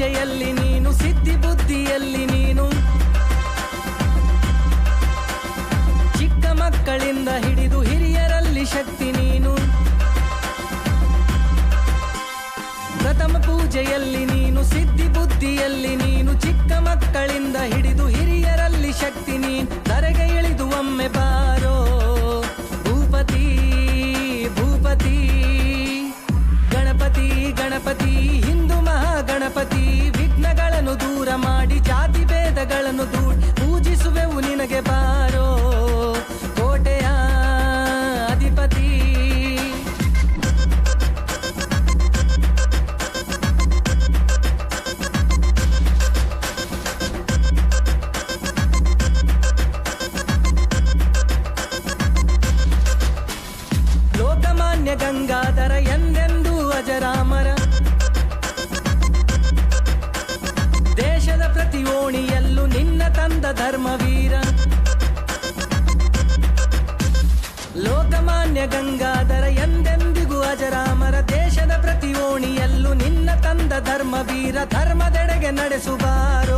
ಪೂಜೆಯಲ್ಲಿ ನೀನು, ಸಿದ್ಧಿ ಬುದ್ಧಿಯಲ್ಲಿ ನೀನು. ಚಿಕ್ಕ ಮಕ್ಕಳಿಂದ ಹಿಡಿದು ಹಿರಿಯರಲ್ಲಿ ಶಕ್ತಿ ನೀನು. ಪ್ರಥಮ ಪೂಜೆಯಲ್ಲಿ ನೀನು, ಸಿದ್ಧಿ ಬುದ್ಧಿಯಲ್ಲಿ ನೀನು, ಚಿಕ್ಕ ಮಕ್ಕಳಿಂದ ಲೋಕಮಾನ್ಯ ಗಂಗಾಧರ ಎಂದೆಂದೂ ಅಜರಾಮರ? ದೇಶದ ಪ್ರತಿ ಓಣಿಯಲ್ಲೂ ನಿನ್ನ ತಂದ ಧರ್ಮವೀರ. ಲೋಕಮಾನ್ಯ ಗಂಗಾಧರ ಎಂದೆಂದಿಗೂ ಅಜರಾಮರ? ದೇಶದ ಪ್ರತಿ ಓಣಿಯಲ್ಲೂ ನಿನ್ನ ತಂದ ಧರ್ಮವೀರ. ಧರ್ಮದೆಡೆಗೆ ನಡೆಸುವಾರೋ